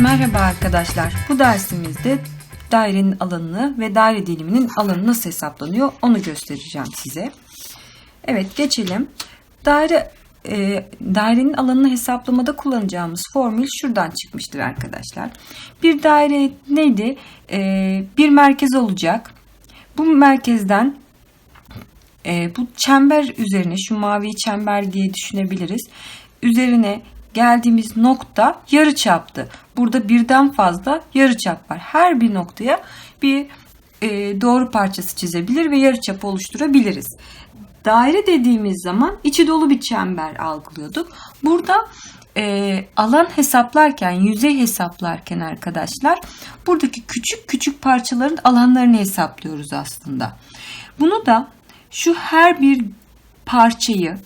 Merhaba arkadaşlar. Bu dersimizde dairenin alanını ve daire diliminin alanı nasıl hesaplanıyor onu göstereceğim size. Evet geçelim. Daire e, dairenin alanını hesaplamada kullanacağımız formül şuradan çıkmıştır arkadaşlar. Bir daire neydi? E, bir merkez olacak. Bu merkezden e, bu çember üzerine şu mavi çember diye düşünebiliriz. Üzerine geldiğimiz nokta yarı çaptı. Burada birden fazla yarı çap var. Her bir noktaya bir e, doğru parçası çizebilir ve yarı çap oluşturabiliriz. Daire dediğimiz zaman içi dolu bir çember algılıyorduk. Burada e, alan hesaplarken, yüzey hesaplarken arkadaşlar buradaki küçük küçük parçaların alanlarını hesaplıyoruz aslında. Bunu da şu her bir parçayı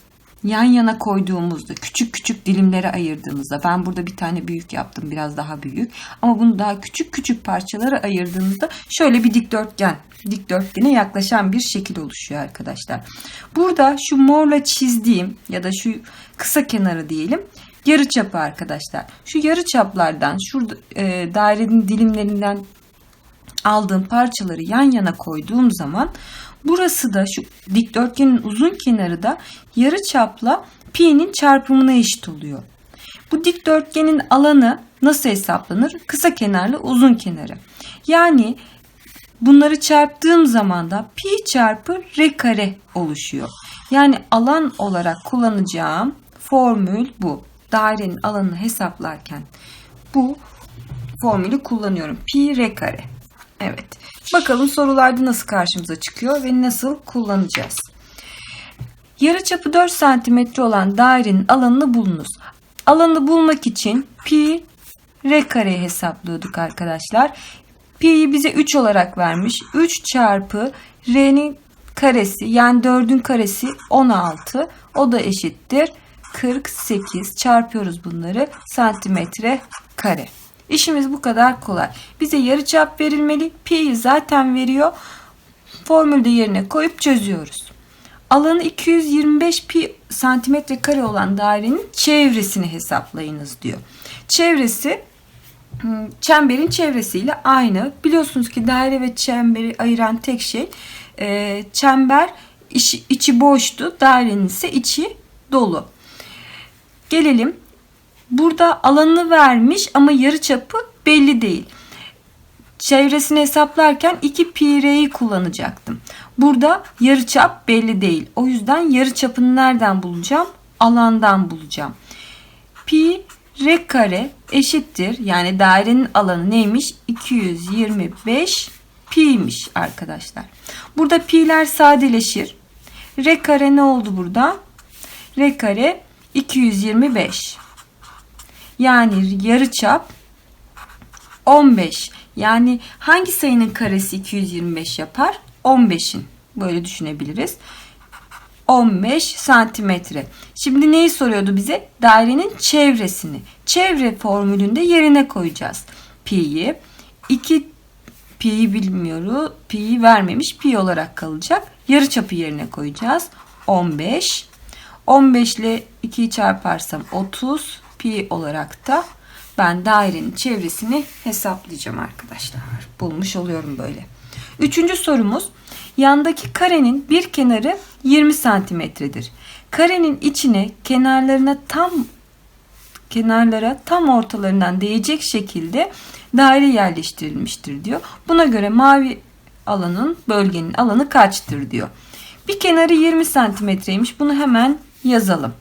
yan yana koyduğumuzda, küçük küçük dilimlere ayırdığımızda, ben burada bir tane büyük yaptım, biraz daha büyük. Ama bunu daha küçük küçük parçalara ayırdığımızda şöyle bir dikdörtgen, dikdörtgene yaklaşan bir şekil oluşuyor arkadaşlar. Burada şu morla çizdiğim ya da şu kısa kenarı diyelim, yarı çapı arkadaşlar. Şu yarı çaplardan, şurada e, dairenin dilimlerinden aldığım parçaları yan yana koyduğum zaman burası da şu dikdörtgenin uzun kenarı da yarı çapla pi'nin çarpımına eşit oluyor. Bu dikdörtgenin alanı nasıl hesaplanır? Kısa kenarlı uzun kenarı. Yani bunları çarptığım zaman da pi çarpı r kare oluşuyor. Yani alan olarak kullanacağım formül bu. Dairenin alanını hesaplarken bu formülü kullanıyorum. Pi r kare. Evet. Bakalım sorularda nasıl karşımıza çıkıyor ve nasıl kullanacağız. Yarıçapı 4 cm olan dairenin alanını bulunuz. Alanı bulmak için pi r kareyi hesaplıyorduk arkadaşlar. Pi'yi bize 3 olarak vermiş. 3 çarpı r'nin karesi yani 4'ün karesi 16. O da eşittir 48 çarpıyoruz bunları santimetre kare. İşimiz bu kadar kolay. Bize yarıçap verilmeli. Pi'yi zaten veriyor. Formülde yerine koyup çözüyoruz. Alanı 225 pi santimetre kare olan dairenin çevresini hesaplayınız diyor. Çevresi hmm, çemberin çevresiyle aynı. Biliyorsunuz ki daire ve çemberi ayıran tek şey e, çember içi, içi boştu. Dairenin ise içi dolu. Gelelim Burada alanını vermiş ama yarı çapı belli değil. Çevresini hesaplarken 2 pi r'yi kullanacaktım. Burada yarı çap belli değil. O yüzden yarı çapını nereden bulacağım? Alandan bulacağım. Pi r kare eşittir. Yani dairenin alanı neymiş? 225 pi'ymiş arkadaşlar. Burada pi'ler sadeleşir. R kare ne oldu burada? R kare 225. Yani yarıçap 15. Yani hangi sayının karesi 225 yapar? 15'in. Böyle düşünebiliriz. 15 santimetre. Şimdi neyi soruyordu bize? Dairenin çevresini. Çevre formülünde yerine koyacağız. Pi'yi. 2 pi'yi bilmiyoruz. Pi'yi vermemiş. Pi olarak kalacak. Yarıçapı yerine koyacağız. 15. 15 ile 2'yi çarparsam 30 pi olarak da ben dairenin çevresini hesaplayacağım arkadaşlar. Bulmuş oluyorum böyle. Üçüncü sorumuz. Yandaki karenin bir kenarı 20 santimetredir. Karenin içine kenarlarına tam kenarlara tam ortalarından değecek şekilde daire yerleştirilmiştir diyor. Buna göre mavi alanın bölgenin alanı kaçtır diyor. Bir kenarı 20 santimetreymiş. Bunu hemen yazalım.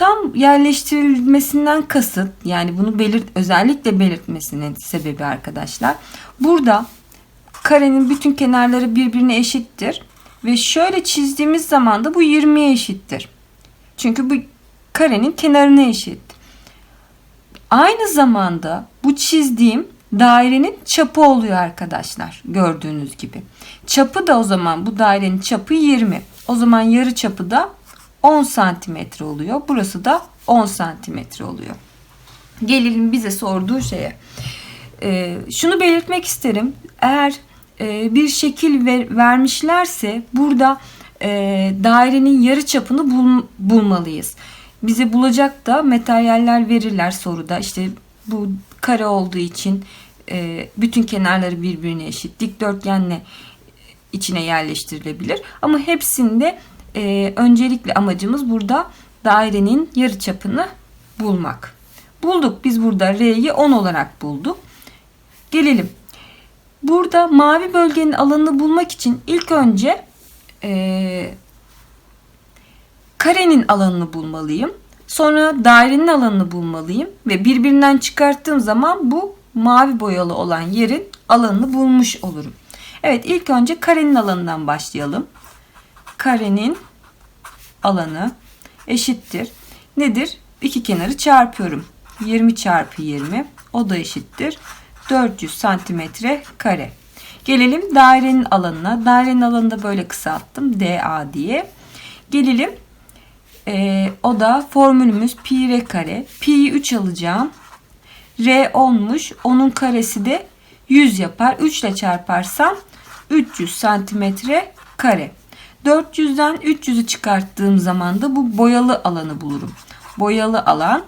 Tam yerleştirilmesinden kasıt yani bunu belirt özellikle belirtmesinin sebebi arkadaşlar. Burada karenin bütün kenarları birbirine eşittir. Ve şöyle çizdiğimiz zaman da bu 20'ye eşittir. Çünkü bu karenin kenarına eşit. Aynı zamanda bu çizdiğim dairenin çapı oluyor arkadaşlar. Gördüğünüz gibi. Çapı da o zaman bu dairenin çapı 20. O zaman yarı çapı da 10 santimetre oluyor. Burası da 10 santimetre oluyor. Gelelim bize sorduğu şeye. Ee, şunu belirtmek isterim. Eğer e, bir şekil ver, vermişlerse burada e, dairenin yarı çapını bul, bulmalıyız. Bize bulacak da materyaller verirler soruda. İşte bu kare olduğu için e, bütün kenarları birbirine eşit. Dikdörtgenle içine yerleştirilebilir. Ama hepsinde e, öncelikli amacımız burada dairenin yarıçapını bulmak. Bulduk. Biz burada R'yi 10 olarak bulduk. Gelelim. Burada mavi bölgenin alanını bulmak için ilk önce e, karenin alanını bulmalıyım. Sonra dairenin alanını bulmalıyım ve birbirinden çıkarttığım zaman bu mavi boyalı olan yerin alanını bulmuş olurum. Evet ilk önce karenin alanından başlayalım. Karenin alanı eşittir. Nedir? İki kenarı çarpıyorum. 20 çarpı 20 o da eşittir. 400 santimetre kare. Gelelim dairenin alanına. Dairenin alanını da böyle kısalttım. DA diye. Gelelim. Ee, o da formülümüz pi r kare. Pi'yi 3 alacağım. R 10'muş. Onun karesi de 100 yapar. 3 ile çarparsam 300 santimetre kare. 400'den 300'ü çıkarttığım zaman da bu boyalı alanı bulurum. Boyalı alan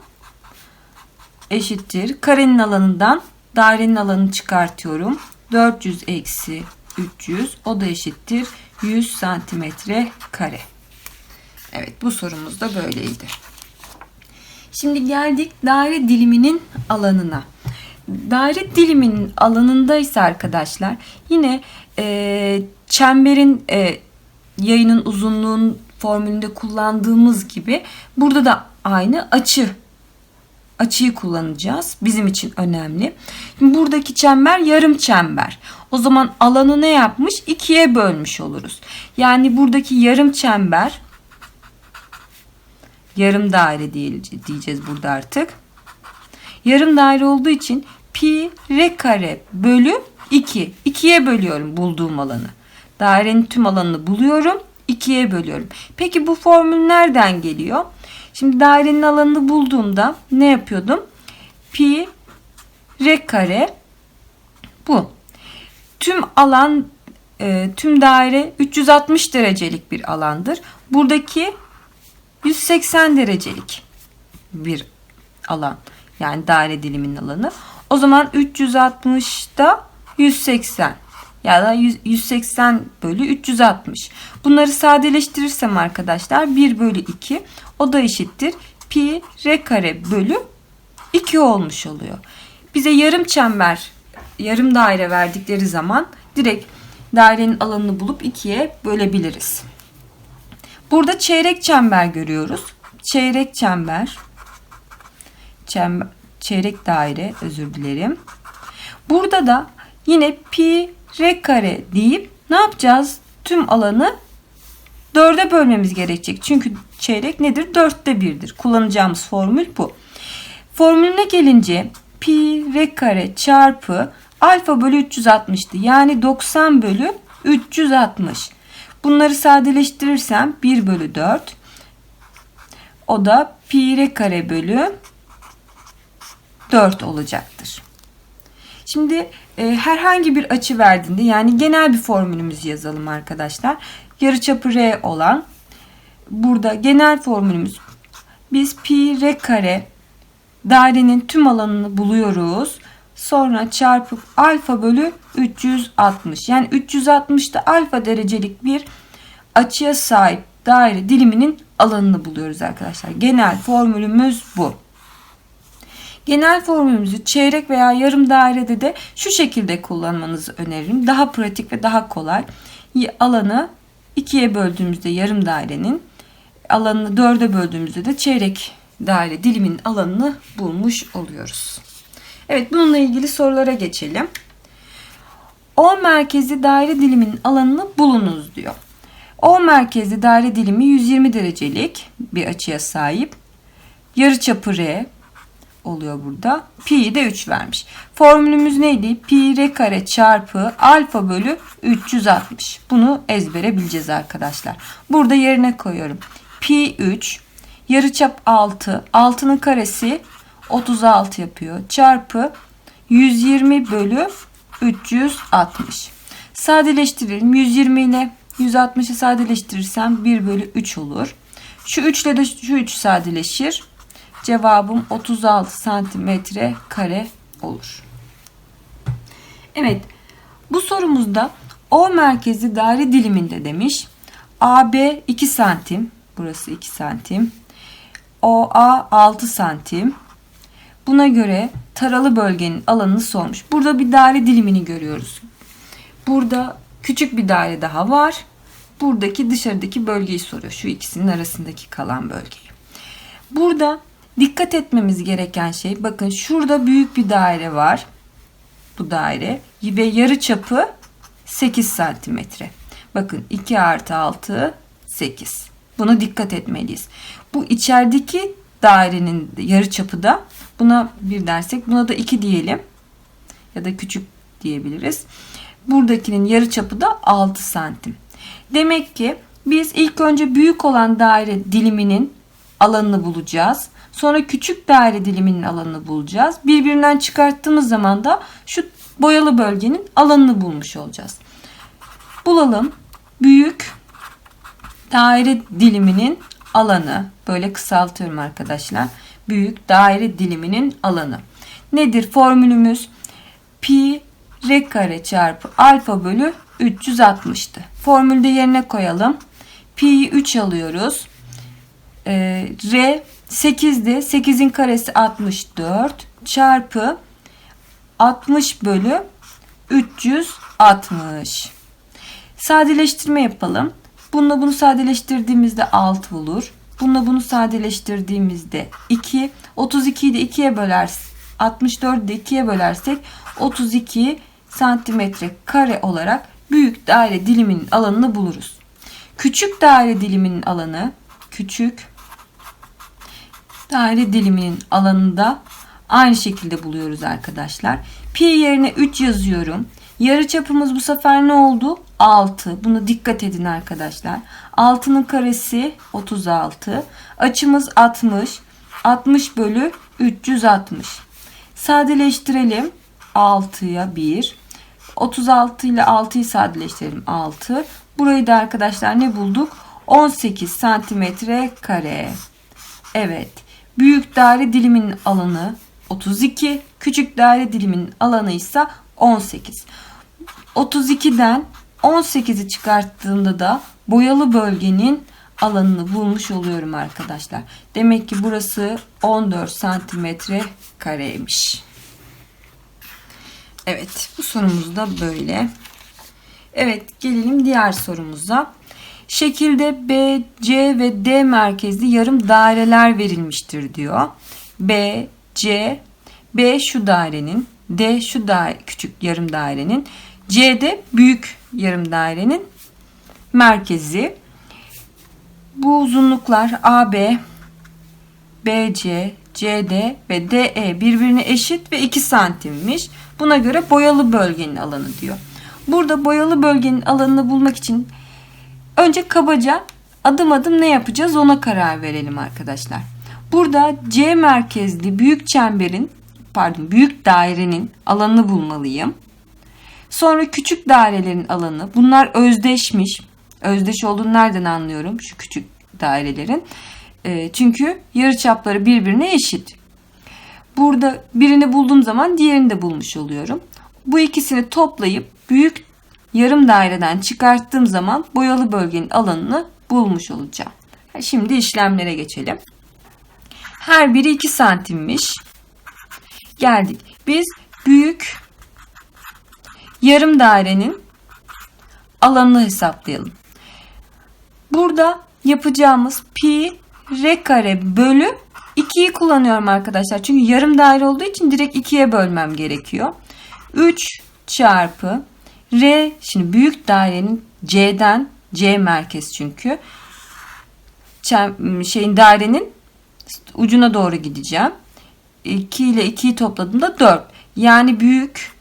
eşittir. Karenin alanından dairenin alanını çıkartıyorum. 400 eksi 300 o da eşittir 100 santimetre kare. Evet bu sorumuz da böyleydi. Şimdi geldik daire diliminin alanına. Daire diliminin alanındaysa arkadaşlar yine e, çemberin e, yayının uzunluğun formülünde kullandığımız gibi burada da aynı açı açıyı kullanacağız. Bizim için önemli. Şimdi buradaki çember yarım çember. O zaman alanı ne yapmış? İkiye bölmüş oluruz. Yani buradaki yarım çember yarım daire diyeceğiz burada artık. Yarım daire olduğu için pi r kare bölü 2. 2'ye bölüyorum bulduğum alanı. Dairenin tüm alanını buluyorum. 2'ye bölüyorum. Peki bu formül nereden geliyor? Şimdi dairenin alanını bulduğumda ne yapıyordum? Pi r kare bu. Tüm alan e, tüm daire 360 derecelik bir alandır. Buradaki 180 derecelik bir alan. Yani daire diliminin alanı. O zaman 360'da 180 ya da 180 bölü 360. Bunları sadeleştirirsem arkadaşlar 1 bölü 2 o da eşittir pi r kare bölü 2 olmuş oluyor. Bize yarım çember yarım daire verdikleri zaman direkt dairenin alanını bulup 2'ye bölebiliriz. Burada çeyrek çember görüyoruz. Çeyrek çember çember, çeyrek daire özür dilerim. Burada da yine pi r kare deyip ne yapacağız? Tüm alanı dörde bölmemiz gerekecek. Çünkü çeyrek nedir? Dörtte birdir. Kullanacağımız formül bu. Formülüne gelince pi r kare çarpı alfa bölü 360'tı. Yani 90 bölü 360. Bunları sadeleştirirsem 1 bölü 4. O da pi r kare bölü 4 olacaktır. Şimdi e, herhangi bir açı verdiğinde yani genel bir formülümüzü yazalım arkadaşlar. Yarıçapı r olan burada genel formülümüz biz pi r kare dairenin tüm alanını buluyoruz. Sonra çarpıp alfa bölü 360. Yani 360'da alfa derecelik bir açıya sahip daire diliminin alanını buluyoruz arkadaşlar. Genel formülümüz bu. Genel formülümüzü çeyrek veya yarım dairede de şu şekilde kullanmanızı öneririm. Daha pratik ve daha kolay. Alanı ikiye böldüğümüzde yarım dairenin alanını dörde böldüğümüzde de çeyrek daire diliminin alanını bulmuş oluyoruz. Evet bununla ilgili sorulara geçelim. O merkezi daire diliminin alanını bulunuz diyor. O merkezi daire dilimi 120 derecelik bir açıya sahip. Yarıçapı R, oluyor burada. Pi'yi de 3 vermiş. Formülümüz neydi? Pi r kare çarpı alfa bölü 360. Bunu ezbere bileceğiz arkadaşlar. Burada yerine koyuyorum. Pi 3 yarıçap 6. 6'nın karesi 36 yapıyor. Çarpı 120 bölü 360. Sadeleştirelim. 120 ile 160'ı sadeleştirirsem 1 bölü 3 olur. Şu 3 ile de şu 3 sadeleşir. Cevabım 36 santimetre kare olur. Evet. Bu sorumuzda O merkezi daire diliminde demiş. AB 2 santim. Burası 2 santim. OA 6 santim. Buna göre taralı bölgenin alanını sormuş. Burada bir daire dilimini görüyoruz. Burada küçük bir daire daha var. Buradaki dışarıdaki bölgeyi soruyor. Şu ikisinin arasındaki kalan bölgeyi. Burada dikkat etmemiz gereken şey bakın şurada büyük bir daire var. Bu daire ve yarı çapı 8 santimetre. Bakın 2 artı 6 8. Buna dikkat etmeliyiz. Bu içerideki dairenin yarı çapı da buna bir dersek buna da 2 diyelim. Ya da küçük diyebiliriz. Buradakinin yarı çapı da 6 santim. Demek ki biz ilk önce büyük olan daire diliminin alanını bulacağız. Sonra küçük daire diliminin alanını bulacağız. Birbirinden çıkarttığımız zaman da şu boyalı bölgenin alanını bulmuş olacağız. Bulalım. Büyük daire diliminin alanı. Böyle kısaltıyorum arkadaşlar. Büyük daire diliminin alanı. Nedir formülümüz? Pi r kare çarpı alfa bölü 360'tı. Formülde yerine koyalım. Pi'yi 3 alıyoruz. Ee, R 8'di. 8'in karesi 64 çarpı 60 bölü 360. Sadeleştirme yapalım. Bununla bunu sadeleştirdiğimizde 6 olur. Bununla bunu sadeleştirdiğimizde 2. 32'yi de 2'ye bölersek 64'ü de 2'ye bölersek 32 santimetre kare olarak büyük daire diliminin alanını buluruz. Küçük daire diliminin alanı küçük daire diliminin alanında aynı şekilde buluyoruz arkadaşlar. Pi yerine 3 yazıyorum. Yarı çapımız bu sefer ne oldu? 6. Bunu dikkat edin arkadaşlar. 6'nın karesi 36. Açımız 60. 60 bölü 360. Sadeleştirelim. 6'ya 1. 36 ile 6'yı sadeleştirelim. 6. Burayı da arkadaşlar ne bulduk? 18 santimetre kare. Evet. Büyük daire diliminin alanı 32. Küçük daire diliminin alanı ise 18. 32'den 18'i çıkarttığımda da boyalı bölgenin alanını bulmuş oluyorum arkadaşlar. Demek ki burası 14 santimetre kareymiş. Evet bu sorumuz da böyle. Evet gelelim diğer sorumuza. Şekilde B, C ve D merkezli yarım daireler verilmiştir diyor. B, C, B şu dairenin, D şu daire, küçük yarım dairenin, C de büyük yarım dairenin merkezi. Bu uzunluklar AB, BC, CD ve DE birbirine eşit ve 2 santimmiş. Buna göre boyalı bölgenin alanı diyor. Burada boyalı bölgenin alanını bulmak için önce kabaca adım adım ne yapacağız ona karar verelim arkadaşlar. Burada C merkezli büyük çemberin pardon büyük dairenin alanını bulmalıyım. Sonra küçük dairelerin alanı. Bunlar özdeşmiş. Özdeş olduğunu nereden anlıyorum? Şu küçük dairelerin. E, çünkü yarıçapları birbirine eşit. Burada birini bulduğum zaman diğerini de bulmuş oluyorum. Bu ikisini toplayıp büyük yarım daireden çıkarttığım zaman boyalı bölgenin alanını bulmuş olacağım. Şimdi işlemlere geçelim. Her biri 2 santimmiş. Geldik. Biz büyük yarım dairenin alanını hesaplayalım. Burada yapacağımız pi r kare bölü 2'yi kullanıyorum arkadaşlar. Çünkü yarım daire olduğu için direkt 2'ye bölmem gerekiyor. 3 çarpı r şimdi büyük dairenin c'den c merkez çünkü şeyin dairenin ucuna doğru gideceğim. 2 ile 2'yi topladığımda 4. Yani büyük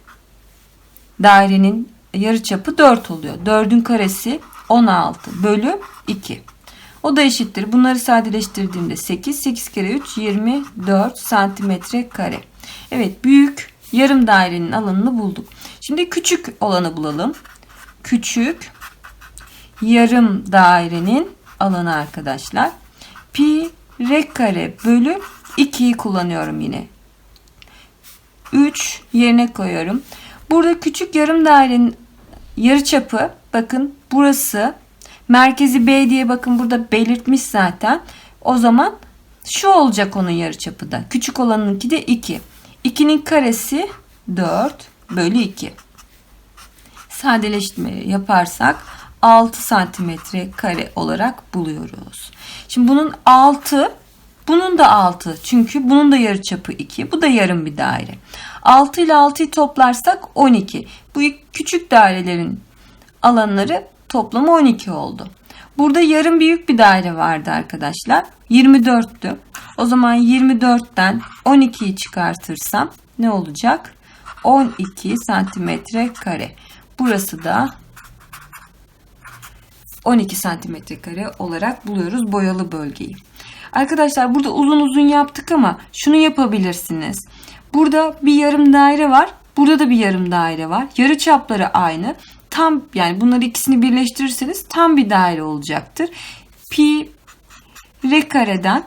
dairenin yarıçapı 4 oluyor. 4'ün karesi 16 bölü 2. O da eşittir. Bunları sadeleştirdiğimde 8. 8 kere 3 24 santimetre kare. Evet büyük yarım dairenin alanını bulduk. Şimdi küçük olanı bulalım. Küçük yarım dairenin alanı arkadaşlar. Pi r kare bölü 2'yi kullanıyorum yine. 3 yerine koyuyorum. Burada küçük yarım dairenin yarıçapı bakın burası merkezi B diye bakın burada belirtmiş zaten. O zaman şu olacak onun yarıçapı da. Küçük olanınki de 2. 2'nin karesi 4 bölü 2. Sadeleştirme yaparsak 6 santimetre kare olarak buluyoruz. Şimdi bunun 6 bunun da 6 çünkü bunun da yarıçapı 2 bu da yarım bir daire. 6 ile 6'yı toplarsak 12. Bu küçük dairelerin alanları toplamı 12 oldu. Burada yarım büyük bir daire vardı arkadaşlar. 24'tü. O zaman 24'ten 12'yi çıkartırsam ne olacak? 12 santimetre kare. Burası da 12 santimetre kare olarak buluyoruz boyalı bölgeyi. Arkadaşlar burada uzun uzun yaptık ama şunu yapabilirsiniz. Burada bir yarım daire var. Burada da bir yarım daire var. Yarı çapları aynı. Tam yani bunları ikisini birleştirirseniz tam bir daire olacaktır. Pi r kareden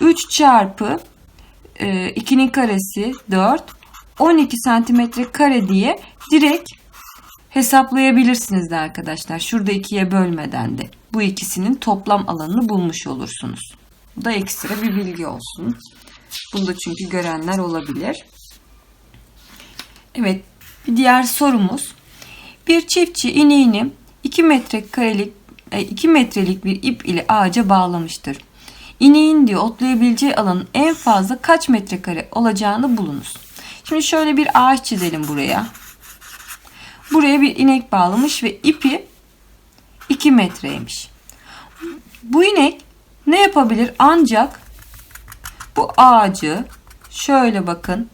3 çarpı e, 2'nin karesi 4 12 santimetre kare diye direkt hesaplayabilirsiniz de arkadaşlar. Şurada ikiye bölmeden de bu ikisinin toplam alanını bulmuş olursunuz. Bu da ekstra bir bilgi olsun. Bunu da çünkü görenler olabilir. Evet bir diğer sorumuz. Bir çiftçi ineğini 2 metrekarelik 2 metrelik bir ip ile ağaca bağlamıştır. İneğin diyor otlayabileceği alanın en fazla kaç metrekare olacağını bulunuz. Şimdi şöyle bir ağaç çizelim buraya. Buraya bir inek bağlamış ve ipi 2 metreymiş. Bu inek ne yapabilir? Ancak bu ağacı şöyle bakın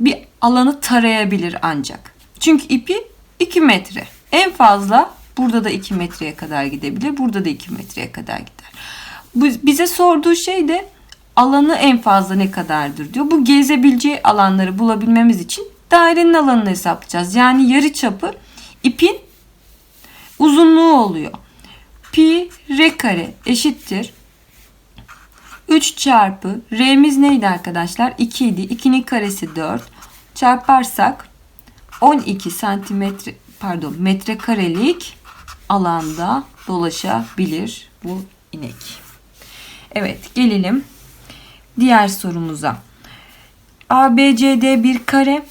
bir alanı tarayabilir ancak. Çünkü ipi 2 metre. En fazla burada da 2 metreye kadar gidebilir. Burada da 2 metreye kadar gider. Bize sorduğu şey de alanı en fazla ne kadardır diyor. Bu gezebileceği alanları bulabilmemiz için dairenin alanını hesaplayacağız. Yani yarı çapı ipin uzunluğu oluyor. Pi r kare eşittir. 3 çarpı r'miz neydi arkadaşlar? 2 idi. 2'nin karesi 4. Çarparsak 12 santimetre pardon metrekarelik alanda dolaşabilir bu inek. Evet gelelim diğer sorumuza. ABCD bir kare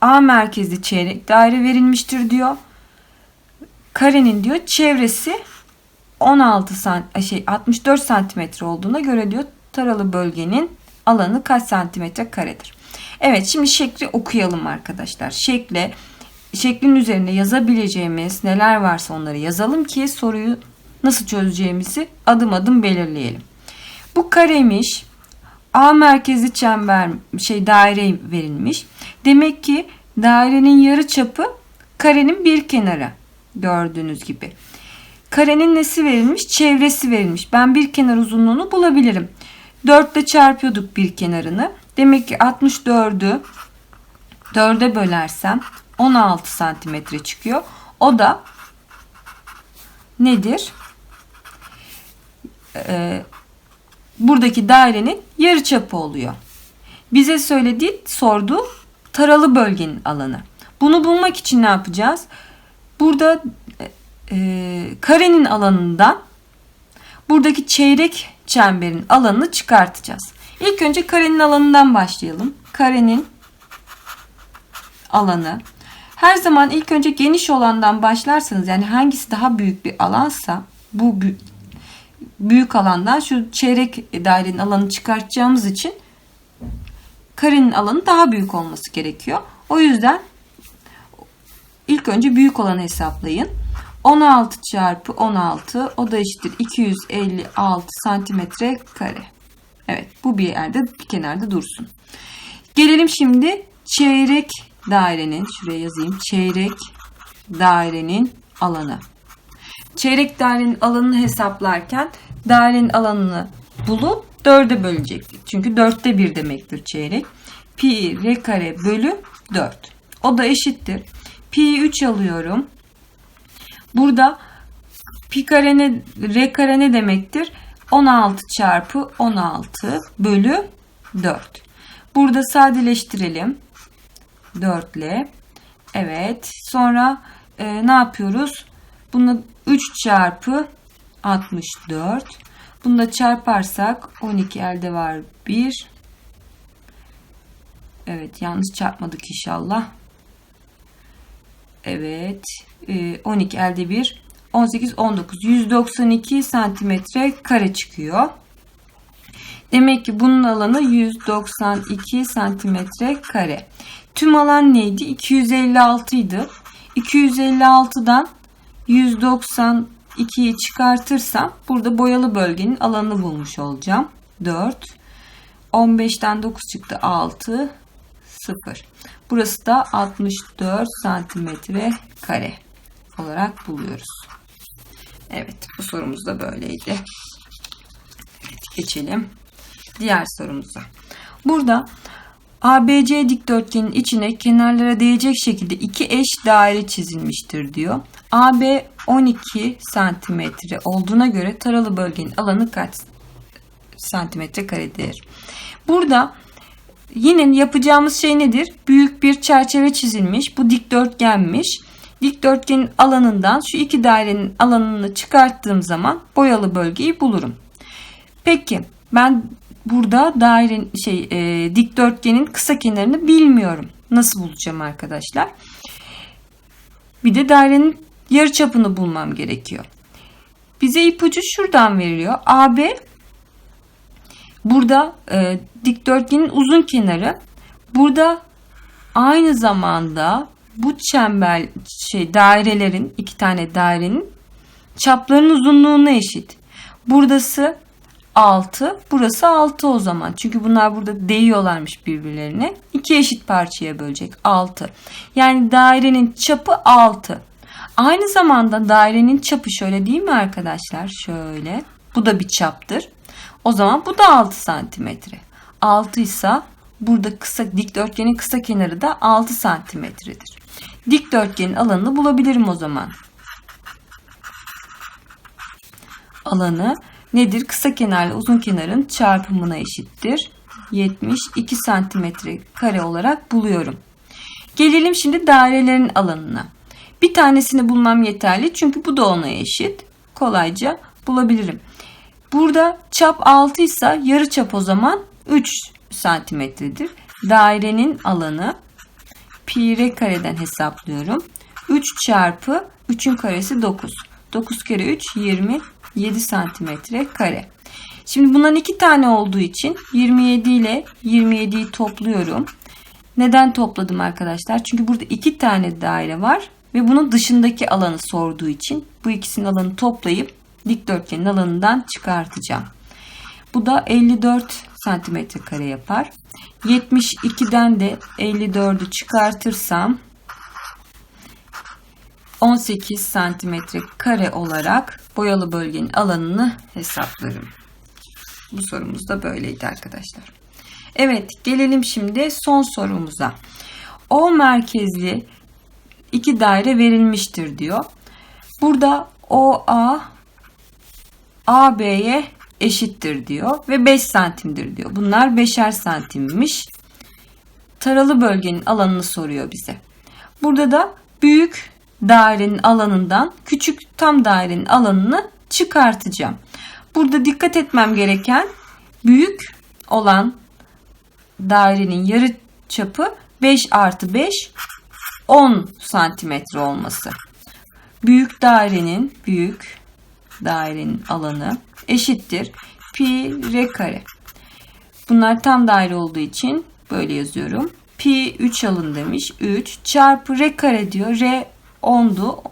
A merkezli çeyrek daire verilmiştir diyor. Karenin diyor çevresi 16 sant şey 64 santimetre olduğuna göre diyor taralı bölgenin alanı kaç santimetre karedir? Evet şimdi şekli okuyalım arkadaşlar. Şekle şeklin üzerinde yazabileceğimiz neler varsa onları yazalım ki soruyu nasıl çözeceğimizi adım adım belirleyelim. Bu karemiş. A merkezli çember şey daire verilmiş. Demek ki dairenin yarı çapı karenin bir kenarı. Gördüğünüz gibi. Karenin nesi verilmiş? Çevresi verilmiş. Ben bir kenar uzunluğunu bulabilirim. 4 ile çarpıyorduk bir kenarını. Demek ki 64'ü 4'e bölersem 16 santimetre çıkıyor. O da nedir? Ee, buradaki dairenin yarı çapı oluyor. Bize söylediği, sordu taralı bölgenin alanı. Bunu bulmak için ne yapacağız? Burada e, karenin alanından buradaki çeyrek çemberin alanını çıkartacağız. İlk önce karenin alanından başlayalım. Karenin alanı. Her zaman ilk önce geniş olandan başlarsanız yani hangisi daha büyük bir alansa bu büyük alandan şu çeyrek dairenin alanını çıkartacağımız için karenin alanı daha büyük olması gerekiyor. O yüzden ilk önce büyük olanı hesaplayın. 16 çarpı 16 o da eşittir 256 santimetre kare. Evet bu bir yerde bir kenarda dursun. Gelelim şimdi çeyrek dairenin şuraya yazayım çeyrek dairenin alanı. Çeyrek dairenin alanını hesaplarken dairenin alanını bulup 4'e bölecektik. Çünkü 4'te 1 demektir çeyrek. Pi r kare bölü 4. O da eşittir. Pi 3 alıyorum. Burada pi kare ne, r kare ne demektir? 16 çarpı 16 bölü 4. Burada sadeleştirelim. 4 ile. Evet. Sonra e, ne yapıyoruz? Bunu 3 çarpı 64. Bunu da çarparsak 12 elde var 1. Evet yanlış çarpmadık inşallah. Evet. 12 elde 1. 18, 19. 192 santimetre kare çıkıyor. Demek ki bunun alanı 192 santimetre kare. Tüm alan neydi? 256 idi. 256'dan 192'yi çıkartırsam burada boyalı bölgenin alanını bulmuş olacağım. 4. 15'ten 9 çıktı 6. 0. Burası da 64 santimetre kare olarak buluyoruz. Evet bu sorumuz da böyleydi. Evet, geçelim diğer sorumuza. Burada ABC dikdörtgenin içine kenarlara değecek şekilde iki eş daire çizilmiştir diyor. AB 12 santimetre olduğuna göre taralı bölgenin alanı kaç santimetre karedir? Burada yine yapacağımız şey nedir? Büyük bir çerçeve çizilmiş. Bu dikdörtgenmiş. Dikdörtgenin alanından şu iki dairenin alanını çıkarttığım zaman boyalı bölgeyi bulurum. Peki ben burada dairenin şey e, dikdörtgenin kısa kenarını bilmiyorum. Nasıl bulacağım arkadaşlar? Bir de dairenin yarı çapını bulmam gerekiyor. Bize ipucu şuradan veriliyor. AB burada e, dikdörtgenin uzun kenarı. Burada aynı zamanda bu çember şey dairelerin iki tane dairenin çaplarının uzunluğuna eşit. Buradası 6, burası 6 o zaman. Çünkü bunlar burada değiyorlarmış birbirlerine. İki eşit parçaya bölecek 6. Yani dairenin çapı 6. Aynı zamanda dairenin çapı şöyle değil mi arkadaşlar? Şöyle. Bu da bir çaptır. O zaman bu da 6 santimetre. 6 ise burada kısa dikdörtgenin kısa kenarı da 6 santimetredir. Dikdörtgenin alanını bulabilirim o zaman. Alanı nedir? Kısa kenarla uzun kenarın çarpımına eşittir. 72 santimetre kare olarak buluyorum. Gelelim şimdi dairelerin alanına. Bir tanesini bulmam yeterli çünkü bu da ona eşit. Kolayca bulabilirim. Burada çap 6 ise yarı çap o zaman 3 santimetredir. Dairenin alanı pi r kareden hesaplıyorum. 3 çarpı 3'ün karesi 9. 9 kere 3 27 santimetre kare. Şimdi bundan iki tane olduğu için 27 ile 27'yi topluyorum. Neden topladım arkadaşlar? Çünkü burada iki tane daire var ve bunun dışındaki alanı sorduğu için bu ikisinin alanı toplayıp dikdörtgenin alanından çıkartacağım. Bu da 54 santimetre kare yapar. 72'den de 54'ü çıkartırsam 18 santimetre kare olarak boyalı bölgenin alanını hesaplarım. Bu sorumuz da böyleydi arkadaşlar. Evet gelelim şimdi son sorumuza. O merkezli iki daire verilmiştir diyor. Burada OA AB'ye eşittir diyor ve 5 santimdir diyor. Bunlar 5'er santimmiş. Taralı bölgenin alanını soruyor bize. Burada da büyük dairenin alanından küçük tam dairenin alanını çıkartacağım. Burada dikkat etmem gereken büyük olan dairenin yarı çapı 5 artı 5 10 santimetre olması. Büyük dairenin büyük dairenin alanı eşittir pi r kare. Bunlar tam daire olduğu için böyle yazıyorum. Pi 3 alın demiş. 3 çarpı r kare diyor. R 10'du.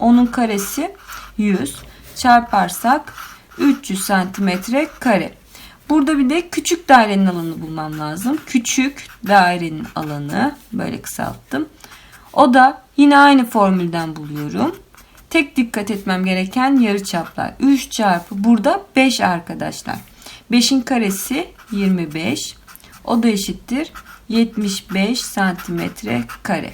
10'un karesi 100. Çarparsak 300 santimetre kare. Burada bir de küçük dairenin alanını bulmam lazım. Küçük dairenin alanı böyle kısalttım. O da yine aynı formülden buluyorum. Tek dikkat etmem gereken yarıçaplar. 3 çarpı burada 5 arkadaşlar. 5'in karesi 25. O da eşittir 75 santimetre kare.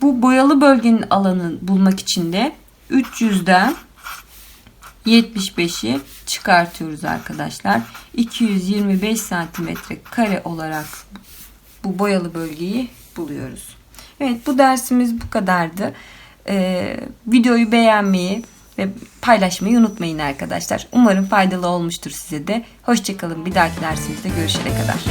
Bu boyalı bölgenin alanını bulmak için de 300'den 75'i çıkartıyoruz arkadaşlar. 225 santimetre kare olarak bu boyalı bölgeyi buluyoruz. Evet bu dersimiz bu kadardı. Ee, videoyu beğenmeyi ve paylaşmayı unutmayın arkadaşlar. Umarım faydalı olmuştur size de. Hoşçakalın. Bir dahaki dersimizde görüşene kadar.